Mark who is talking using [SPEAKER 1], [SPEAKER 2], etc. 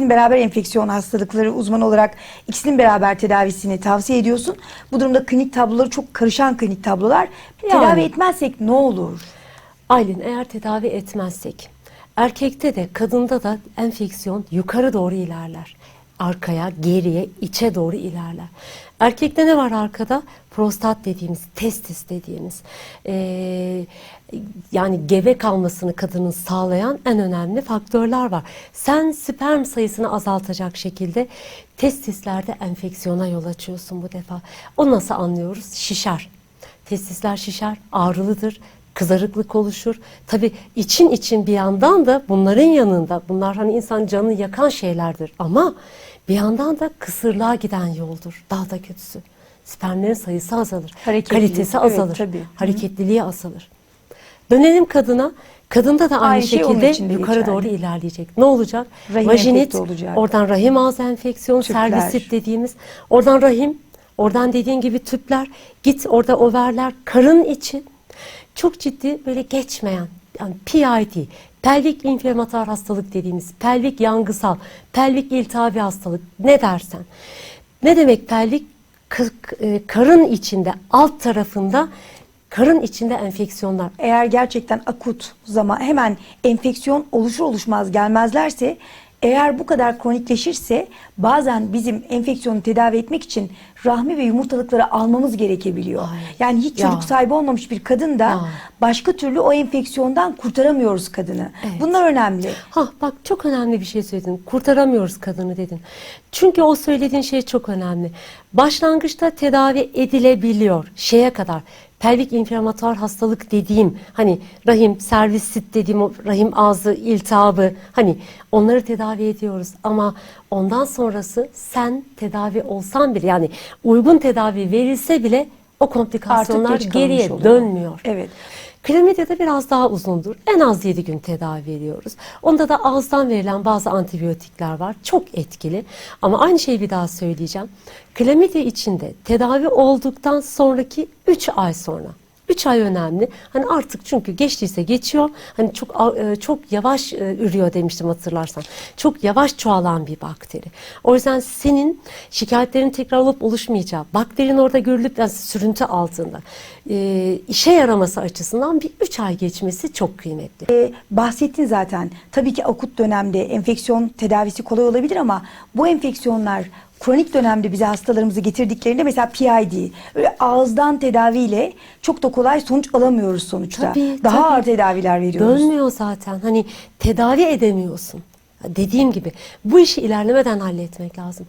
[SPEAKER 1] beraber enfeksiyon hastalıkları uzmanı olarak ikisinin beraber tedavisini tavsiye ediyorsun. Bu durumda klinik tabloları çok karışan klinik tablolar. Tedavi
[SPEAKER 2] Yani.
[SPEAKER 1] etmezsek ne olur?
[SPEAKER 2] Aylin eğer tedavi etmezsek erkekte de kadında da enfeksiyon yukarı doğru ilerler. Arkaya, geriye, içe doğru ilerler. Erkekte ne var arkada? Prostat dediğimiz, testis dediğimiz. Ee, yani gebe kalmasını kadının sağlayan en önemli faktörler var. Sen sperm sayısını azaltacak şekilde testislerde enfeksiyona yol açıyorsun bu defa. O nasıl anlıyoruz? Şişer. Testisler şişer, ağrılıdır, kızarıklık oluşur. Tabii için için bir yandan da bunların yanında bunlar hani insan canını yakan şeylerdir ama bir yandan da kısırlığa giden yoldur. Daha da kötüsü. Spermlerin sayısı azalır. Kalitesi
[SPEAKER 1] evet,
[SPEAKER 2] azalır.
[SPEAKER 1] tabii. Hı hı.
[SPEAKER 2] Hareketliliği azalır. Dönelim kadına. Kadında da aynı,
[SPEAKER 1] Aynı şey
[SPEAKER 2] şekilde
[SPEAKER 1] için de
[SPEAKER 2] yukarı
[SPEAKER 1] geçerli.
[SPEAKER 2] doğru ilerleyecek. Ne olacak?
[SPEAKER 1] Rahim
[SPEAKER 2] Vajinit,
[SPEAKER 1] olacak.
[SPEAKER 2] oradan rahim ağzı enfeksiyon,
[SPEAKER 1] Tüpler.
[SPEAKER 2] servisit dediğimiz, oradan rahim, oradan dediğin gibi tüpler, git orada overler, karın içi çok ciddi böyle geçmeyen yani PID, pelvik inflamatuar hastalık dediğimiz, pelvik yangısal, pelvik iltihabi hastalık ne dersen. Ne demek pelvik? E, karın içinde, alt tarafında karın içinde enfeksiyonlar.
[SPEAKER 1] Eğer gerçekten akut zaman hemen enfeksiyon oluşur oluşmaz gelmezlerse eğer bu kadar kronikleşirse bazen bizim enfeksiyonu tedavi etmek için rahmi ve yumurtalıkları almamız gerekebiliyor.
[SPEAKER 2] Ay,
[SPEAKER 1] Yani hiç
[SPEAKER 2] ya.
[SPEAKER 1] çocuk sahibi olmamış bir kadın da başka türlü o enfeksiyondan kurtaramıyoruz kadını.
[SPEAKER 2] Evet.
[SPEAKER 1] Bunlar önemli.
[SPEAKER 2] Ha bak çok önemli bir şey söyledin. Kurtaramıyoruz kadını dedin. Çünkü o söylediğin şey çok önemli. Başlangıçta tedavi edilebiliyor şeye kadar. Pelvik inflamatuar hastalık dediğim hani rahim servisit dediğim o rahim ağzı iltihabı hani onları tedavi ediyoruz. Ama ondan sonrası sen tedavi olsan bile yani uygun tedavi verilse bile o komplikasyonlar geriye
[SPEAKER 1] oluyor.
[SPEAKER 2] dönmüyor.
[SPEAKER 1] Evet.
[SPEAKER 2] Klamidyada biraz daha uzundur. En az 7 gün tedavi ediyoruz. Onda da ağızdan verilen bazı antibiyotikler var. Çok etkili. Ama aynı şeyi bir daha söyleyeceğim. Klamidya içinde tedavi olduktan sonraki 3 ay sonra. 3 ay önemli. Hani artık çünkü geçtiyse geçiyor. Hani çok e, çok yavaş e, ürüyor demiştim hatırlarsan. Çok yavaş çoğalan bir bakteri. O yüzden senin şikayetlerin tekrar olup oluşmayacağı, bakterinin orada görülüp yani sürüntü altında e, işe yaraması açısından bir 3 ay geçmesi çok kıymetli.
[SPEAKER 1] Ee, bahsettin zaten. Tabii ki akut dönemde enfeksiyon tedavisi kolay olabilir ama bu enfeksiyonlar kronik dönemde bize hastalarımızı getirdiklerinde mesela PID, öyle ağızdan tedaviyle çok da kolay sonuç alamıyoruz sonuçta.
[SPEAKER 2] Tabii,
[SPEAKER 1] Daha
[SPEAKER 2] tabii.
[SPEAKER 1] ağır tedaviler veriyoruz.
[SPEAKER 2] Dönmüyor zaten. Hani tedavi edemiyorsun. Dediğim gibi bu işi ilerlemeden halletmek lazım.